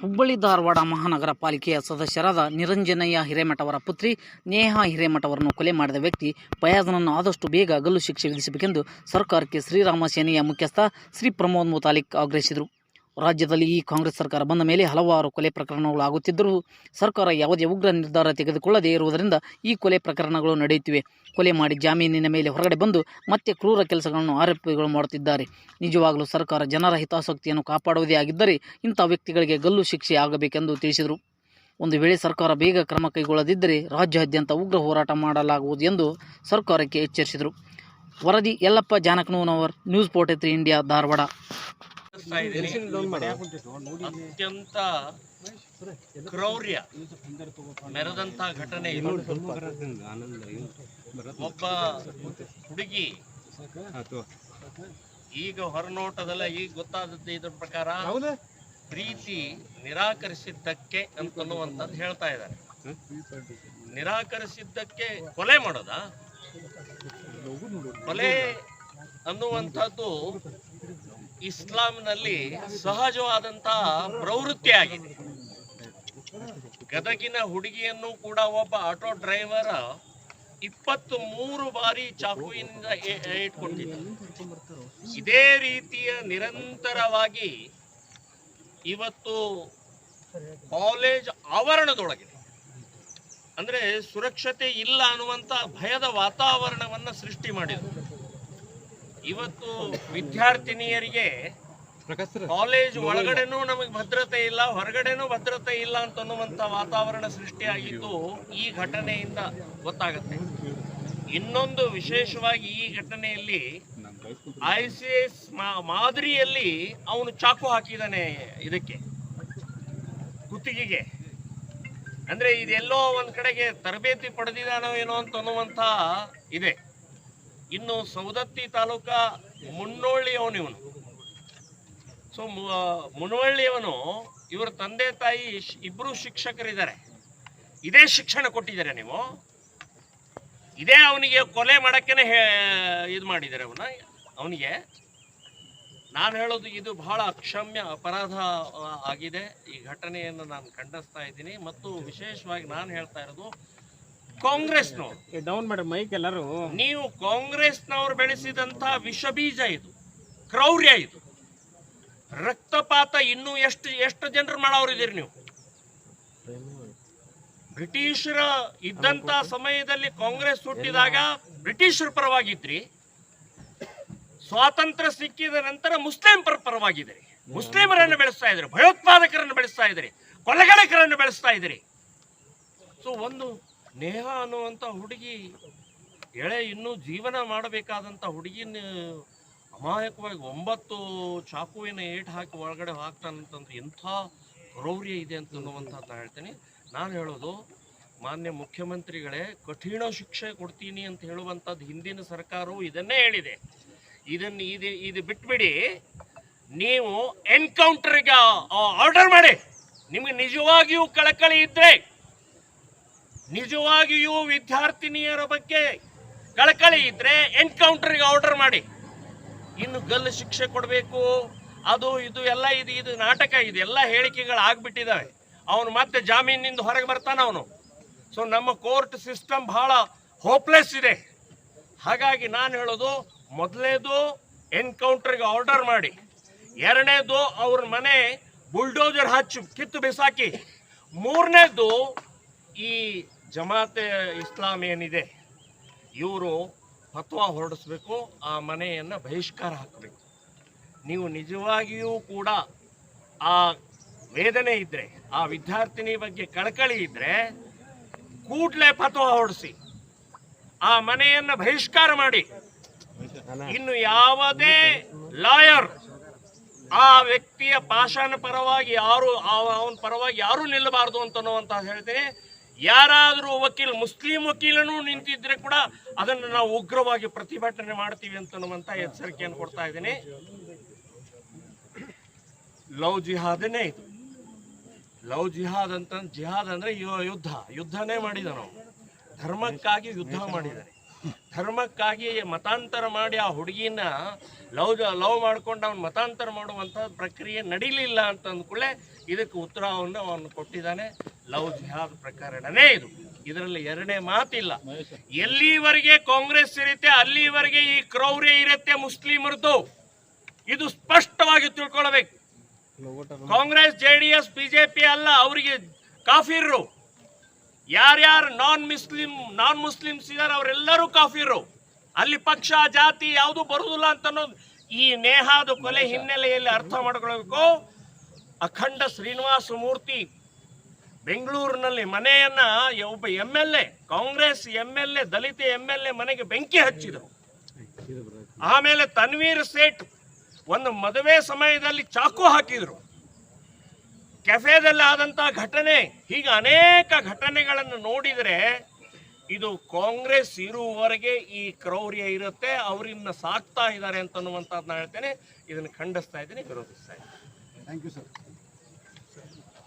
ಹುಬ್ಬಳ್ಳಿ ಧಾರವಾಡ ಮಹಾನಗರ ಪಾಲಿಕೆಯ ಸದಸ್ಯರಾದ ನಿರಂಜನಯ್ಯ ಹಿರೇಮಠ ಅವರ ಪುತ್ರಿ ನೇಹಾ ಹಿರೇಮಠ ಅವರನ್ನು ಕೊಲೆ ಮಾಡಿದ ವ್ಯಕ್ತಿ ಫಯಾಜ್ನನ್ನು ಆದಷ್ಟು ಬೇಗ ಗಲ್ಲು ಶಿಕ್ಷೆ ವಿಧಿಸಬೇಕೆಂದು ಸರ್ಕಾರಕ್ಕೆ ಶ್ರೀರಾಮ ಸೇನೆಯ ಮುಖ್ಯಸ್ಥ ಶ್ರೀ ಪ್ರಮೋದ್ ಮುತಾಲಿಕ್ ಆಗ್ರಹಿಸಿದರು. ರಾಜ್ಯದಲ್ಲಿ ಈ ಕಾಂಗ್ರೆಸ್ ಸರ್ಕಾರ ಬಂದ ಮೇಲೆ ಹಲವಾರು ಕೊಲೆ ಪ್ರಕರಣಗಳು ಆಗುತ್ತಿದ್ದರೂ ಸರ್ಕಾರ ಯಾವುದೇ ಉಗ್ರ ನಿರ್ಧಾರ ತೆಗೆದುಕೊಳ್ಳದೇ ಇರುವುದರಿಂದ ಈ ಕೊಲೆ ಪ್ರಕರಣಗಳು ನಡೆಯುತ್ತಿವೆ. ಕೊಲೆ ಮಾಡಿ ಜಾಮೀನಿನ ಮೇಲೆ ಹೊರಗಡೆ ಬಂದು ಮತ್ತೆ ಕ್ರೂರ ಕೆಲಸಗಳನ್ನು ಆರೋಪಿಗಳು ಮಾಡುತ್ತಿದ್ದಾರೆ. ನಿಜವಾಗಲೂ ಸರ್ಕಾರ ಜನರ ಹಿತಾಸಕ್ತಿಯನ್ನು ಕಾಪಾಡುವುದೇ ಆಗಿದ್ದರೆ ಇಂಥ ವ್ಯಕ್ತಿಗಳಿಗೆ ಗಲ್ಲು ಶಿಕ್ಷೆ ಆಗಬೇಕೆಂದು ತಿಳಿಸಿದರು. ಒಂದು ವೇಳೆ ಸರ್ಕಾರ ಬೇಗ ಕ್ರಮ ಕೈಗೊಳ್ಳದಿದ್ದರೆ ರಾಜ್ಯಾದ್ಯಂತ ಉಗ್ರ ಹೋರಾಟ ಮಾಡಲಾಗುವುದು ಎಂದು ಸರ್ಕಾರಕ್ಕೆ ಎಚ್ಚರಿಸಿದರು. ವರದಿ Yallappa Janakanunavar news forty three India, Dharwad. ಇದ್ದೀನಿ. ಅತ್ಯಂತ ಕ್ರೌರ್ಯ ಮೆರೆದಂತ ಘಟನೆ ಇದು. ಒಬ್ಬ ಹುಡುಗಿ ಈಗ ಹೊರನೋಟದಲ್ಲ ಈಗ ಗೊತ್ತಾದದ್ದು ಇದ್ರ ಪ್ರಕಾರ ಪ್ರೀತಿ ನಿರಾಕರಿಸಿದ್ದಕ್ಕೆ ಅಂತನ್ನುವಂಥದ್ದು ಹೇಳ್ತಾ ಇದ್ದಾರೆ. ನಿರಾಕರಿಸಿದ್ದಕ್ಕೆ ಕೊಲೆ ಮಾಡೋದಾ? ಕೊಲೆ ಅನ್ನುವಂಥದ್ದು ಇಸ್ಲಾಂನಲ್ಲಿ ಸಹಜವಾದಂತಹ ಪ್ರವೃತ್ತಿ ಆಗಿದೆ ಗದಗಿನ ಹುಡುಗಿಯನ್ನು ಕೂಡ ಒಬ್ಬ ಆಟೋ ಡ್ರೈವರ್ ಇಪ್ಪತ್ತು ಮೂರು ಬಾರಿ ಚಾಕುವಿನಿಂದ ಇಟ್ಕೊಂಡಿದ್ದ. ಇದೇ ರೀತಿಯ ನಿರಂತರವಾಗಿ ಇವತ್ತು ಕಾಲೇಜ್ ಆವರಣದೊಳಗಿದೆ. ಅಂದ್ರೆ ಸುರಕ್ಷತೆ ಇಲ್ಲ ಅನ್ನುವಂತ ಭಯದ ವಾತಾವರಣವನ್ನ ಸೃಷ್ಟಿ ಮಾಡಿದ್ರು. ಇವತ್ತು ವಿದ್ಯಾರ್ಥಿನಿಯರಿಗೆ ಕಾಲೇಜ್ ಒಳಗಡೆನೂ ನಮಗೆ ಭದ್ರತೆ ಇಲ್ಲ ಹೊರಗಡೆನೂ ಭದ್ರತೆ ಇಲ್ಲ ಅಂತ ಅನ್ನುವಂತ ವಾತಾವರಣ ಸೃಷ್ಟಿಯಾಗಿದ್ದು ಈ ಘಟನೆಯಿಂದ ಗೊತ್ತಾಗುತ್ತೆ. ಇನ್ನೊಂದು ವಿಶೇಷವಾಗಿ ಈ ಘಟನೆಯಲ್ಲಿ ಐ ಸಿ ಎಸ್ ಮಾದರಿಯಲ್ಲಿ ಅವನು ಚಾಕು ಹಾಕಿದಾನೆ ಇದಕ್ಕೆ ಕುತ್ತಿಗೆಗೆ. ಅಂದ್ರೆ ಇದೆಲ್ಲೋ ಒಂದ್ ಕಡೆಗೆ ತರಬೇತಿ ಪಡೆದಿದಾನೋ ಏನೋ ಅಂತ ಅನ್ನುವಂತ ಇದೆ. ಇನ್ನು ಸೌದತ್ತಿ ತಾಲೂಕಾ ಮುನ್ನೋಳ್ಳಿಯವನು ಇವನು. ಸೊ ಮುನವಳ್ಳಿಯವನು ಇವರ ತಂದೆ ತಾಯಿ ಇಬ್ಬರು ಶಿಕ್ಷಕರಿದ್ದಾರೆ. ಇದೇ ಶಿಕ್ಷಣ ಕೊಟ್ಟಿದ್ದಾರೆ ನೀವು. ಇದೇ ಅವನಿಗೆ ಕೊಲೆ ಮಾಡಕ್ಕೇನೆ ಇದು ಮಾಡಿದ್ದಾರೆ ಅವನ, ಅವನಿಗೆ. ನಾನು ಹೇಳೋದು ಇದು ಬಹಳ ಅಕ್ಷಮ್ಯ ಅಪರಾಧ ಆಗಿದೆ. ಈ ಘಟನೆಯನ್ನು ನಾನು ಖಂಡಿಸ್ತಾ ಇದ್ದೀನಿ. ಮತ್ತು ವಿಶೇಷವಾಗಿ ನಾನು ಹೇಳ್ತಾ ಇರೋದು ಕಾಂಗ್ರೆಸ್ನವರು. ಡೌನ್ ಮಾಡ್ರಿ ಮೈಕ್ ಎಲ್ಲರೂ. ನೀವು ಕಾಂಗ್ರೆಸ್ನವರು ವಿಷ ಬೀಜ ಇದು ಕ್ರೌರ್ಯ ಇದು. ರಕ್ತಪಾತ ಇನ್ನೂ ಎಷ್ಟು ಎಷ್ಟು ಜನರು ಮಾಡೋರಿದ್ದೀರಿ ನೀವು? ಬ್ರಿಟಿಷರ ಇದ್ದಂತ ಸಮಯದಲ್ಲಿ ಕಾಂಗ್ರೆಸ್ ಹುಟ್ಟಿದಾಗ ಬ್ರಿಟಿಷರ ಪರವಾಗಿದ್ರಿ. ಸ್ವಾತಂತ್ರ್ಯ ಸಿಕ್ಕಿದ ನಂತರ ಮುಸ್ಲಿಂ ಪರ ಪರವಾಗಿದ್ರಿ. ಮುಸ್ಲಿಮರನ್ನು ಬೆಳೆಸ್ತಾ ಇದ್ರಿ ಭಯೋತ್ಪಾದಕರನ್ನು ಬೆಳೆಸ್ತಾ ಇದ್ರಿ ಕೊಲೆಗಡಕರನ್ನು ಬೆಳೆಸ್ತಾ ಇದ್ರಿ. ಸೊ ಒಂದು ನೇಹ ಅನ್ನುವಂಥ ಹುಡುಗಿ, ಎಳೆ ಇನ್ನೂ ಜೀವನ ಮಾಡಬೇಕಾದಂಥ ಹುಡುಗಿನ ಅಮಾಯಕವಾಗಿ ಒಂಬತ್ತು ಚಾಕುವಿನ ಏಟ್ ಹಾಕಿ ಒಳಗಡೆ ಹಾಕ್ತಾನಂತಂದ್ರೆ ಎಂಥ ಕ್ರೌರ್ಯ ಇದೆ ಅಂತ ಅನ್ನುವಂಥದ್ದು ನಾನು ಹೇಳ್ತೀನಿ. ನಾನು ಹೇಳೋದು, ಮಾನ್ಯ ಮುಖ್ಯಮಂತ್ರಿಗಳೇ, ಕಠಿಣ ಶಿಕ್ಷೆ ಕೊಡ್ತೀನಿ ಅಂತ ಹೇಳುವಂಥದ್ದು ಹಿಂದಿನ ಸರ್ಕಾರವು ಇದನ್ನೇ ಹೇಳಿದೆ. ಇದನ್ನು ಇದು ಇದು ಬಿಟ್ಬಿಡಿ. ನೀವು ಎನ್ಕೌಂಟರ್ಗೆ ಆರ್ಡರ್ ಮಾಡಿ. ನಿಮಗೆ ನಿಜವಾಗಿಯೂ ಕಳಕಳಿ ಇದ್ರೆ ನಿಜವಾಗಿಯೂ ವಿದ್ಯಾರ್ಥಿನಿಯರ ಬಗ್ಗೆ ಕಳಕಳಿ ಇದ್ರೆ ಎನ್ಕೌಂಟರ್ಗೆ ಆರ್ಡರ್ ಮಾಡಿ. ಇನ್ನು ಗಲ್ಲು ಶಿಕ್ಷೆ ಕೊಡಬೇಕು, ಅದು ಇದು ಎಲ್ಲ ಇದು ಇದು ನಾಟಕ ಇದು ಎಲ್ಲ ಹೇಳಿಕೆಗಳು ಆಗ್ಬಿಟ್ಟಿದ್ದಾವೆ ಅವನು ಮತ್ತೆ ಜಾಮೀನಿಂದ ಹೊರಗೆ ಬರ್ತಾನ ಅವನು. ಸೊ ನಮ್ಮ ಕೋರ್ಟ್ ಸಿಸ್ಟಮ್ ಬಹಳ ಹೋಪ್ಲೆಸ್ ಇದೆ. ಹಾಗಾಗಿ ನಾನು ಹೇಳೋದು ಮೊದಲನೇದು ಎನ್ಕೌಂಟರ್ಗೆ ಆರ್ಡರ್ ಮಾಡಿ. ಎರಡನೇದು ಅವ್ರ ಮನೆ ಬುಲ್ಡೋಜರ್ ಹಚ್ಚು, ಕಿತ್ತು ಬಿಸಾಕಿ. ಮೂರನೇದು ಈ ಜಮಾತೆ ಇಸ್ಲಾಂ ಏನಿದೆ, ಇವರು ಫತ್ವಾ ಹೊರಡಿಸ್ಬೇಕು, ಆ ಮನೆಯನ್ನು ಬಹಿಷ್ಕಾರ ಹಾಕಬೇಕು. ನೀವು ನಿಜವಾಗಿಯೂ ಕೂಡ ಆ ವೇದನೆ ಇದ್ದರೆ ಆ ವಿದ್ಯಾರ್ಥಿನಿ ಬಗ್ಗೆ ಕಳಕಳಿ ಇದ್ದರೆ ಕೂಡಲೇ ಫತ್ವಾ ಹೊರಡಿಸಿ, ಆ ಮನೆಯನ್ನು ಬಹಿಷ್ಕಾರ ಮಾಡಿ. ಇನ್ನು ಯಾವುದೇ ಲಾಯರ್ ಆ ವ್ಯಕ್ತಿಯ ಪಾಷಾಣ ಪರವಾಗಿ ಯಾರು ಅವನ ಪರವಾಗಿ ಯಾರು ನಿಲ್ಲಬಾರದು ಅಂತ ಹೇಳ್ತೇನೆ. ಯಾರಾದರೂ ವಕೀಲ, ಮುಸ್ಲಿಂ ವಕೀಲನೂ ನಿಂತಿದ್ರೆ ಕೂಡ ಅದನ್ನು ನಾವು ಉಗ್ರವಾಗಿ ಪ್ರತಿಭಟನೆ ಮಾಡ್ತೀವಿ ಅಂತ ಎಚ್ಚರಿಕೆಯನ್ನು ಕೊಡ್ತಾ ಇದ್ದೀನಿ. ಲವ್ ಜಿಹಾದನೇ ಇದು. ಲವ್ ಜಿಹಾದ್ ಅಂತ, ಜಿಹಾದ್ ಅಂದ್ರೆ ಯುದ್ಧ. ಯುದ್ಧನೇ ಮಾಡಿದ ನಾವು. ಧರ್ಮಕ್ಕಾಗಿ ಯುದ್ಧ ಮಾಡಿದ್ದಾರೆ. ಧರ್ಮಕ್ಕಾಗಿ ಮತಾಂತರ ಮಾಡಿ ಆ ಹುಡುಗಿನ ಲವ್ ಲವ್ ಮಾಡ್ಕೊಂಡು ಅವ್ನು ಮತಾಂತರ ಮಾಡುವಂಥ ಪ್ರಕ್ರಿಯೆ ನಡೀಲಿಲ್ಲ ಅಂತ ಅಂದ್ಕೂಡಲೇ ಇದಕ್ಕೆ ಉತ್ತರವನ್ನು ಅವನು ಕೊಟ್ಟಿದ್ದಾನೆ. ಲವ್ ಜಿಹಾದ್ ಪ್ರಕರಣನೇ ಇದು. ಇದರಲ್ಲಿ ಎರಡನೇ ಮಾತಿಲ್ಲ. ಎಲ್ಲಿವರೆಗೆ ಕಾಂಗ್ರೆಸ್ ಇರುತ್ತೆ ಅಲ್ಲಿವರೆಗೆ ಈ ಕ್ರೌರ್ಯ ಇರುತ್ತೆ ಮುಸ್ಲಿಮರದು ಇದು ಸ್ಪಷ್ಟವಾಗಿ ತಿಳ್ಕೊಳ್ಬೇಕು. Congress J D S BJP ಅಲ್ಲ ಅವರಿಗೆ ಕಾಫಿರ್ರು. ಯಾರ್ಯಾರು ನಾನ್ ಮುಸ್ಲಿಂ ನಾನ್ ಮುಸ್ಲಿಮ್ಸ್ ಇದಾರೆ ಅವರೆಲ್ಲರೂ ಕಾಫಿರು. ಅಲ್ಲಿ ಪಕ್ಷ ಜಾತಿ ಯಾವುದು ಬರುವುದಿಲ್ಲ ಅಂತ ಅನ್ನೋದು ಈ ನೇಹಾದ ಕೊಲೆ ಹಿನ್ನೆಲೆಯಲ್ಲಿ ಅರ್ಥ ಮಾಡ್ಕೊಳ್ಬೇಕು. ಅಖಂಡ ಶ್ರೀನಿವಾಸ ಮೂರ್ತಿ ಬೆಂಗಳೂರಿನಲ್ಲಿ ಮನೆಯನ್ನ ಒಬ್ಬ M L A Congress M L A Dalit M L A ಮನೆಗೆ ಬೆಂಕಿ ಹಚ್ಚಿದರು. ಆಮೇಲೆ ತನ್ವೀರ್ ಸೇಠ್ ಒಂದು ಮದುವೆ ಸಮಯದಲ್ಲಿ ಚಾಕು ಹಾಕಿದ್ರು. ಕೆಫೆದಲ್ಲಿ ಆದಂತಹ ಘಟನೆ. ಹೀಗೆ ಅನೇಕ ಘಟನೆಗಳನ್ನು ನೋಡಿದರೆ ಇದು ಕಾಂಗ್ರೆಸ್ ಇರುವವರೆಗೆ ಈ ಕ್ರೌರ್ಯ ಇರುತ್ತೆ, ಅವರಿನ್ನ ಸಾಕ್ತಾ ಇದ್ದಾರೆ ಅಂತನ್ನುವಂಥದ್ದು ನಾನು ಹೇಳ್ತೇನೆ. ಇದನ್ನು ಖಂಡಿಸ್ತಾ ಇದ್ದೀನಿ, ವಿರೋಧಿಸ್ತಾ ಇದ್ದೀನಿ. Thank you sir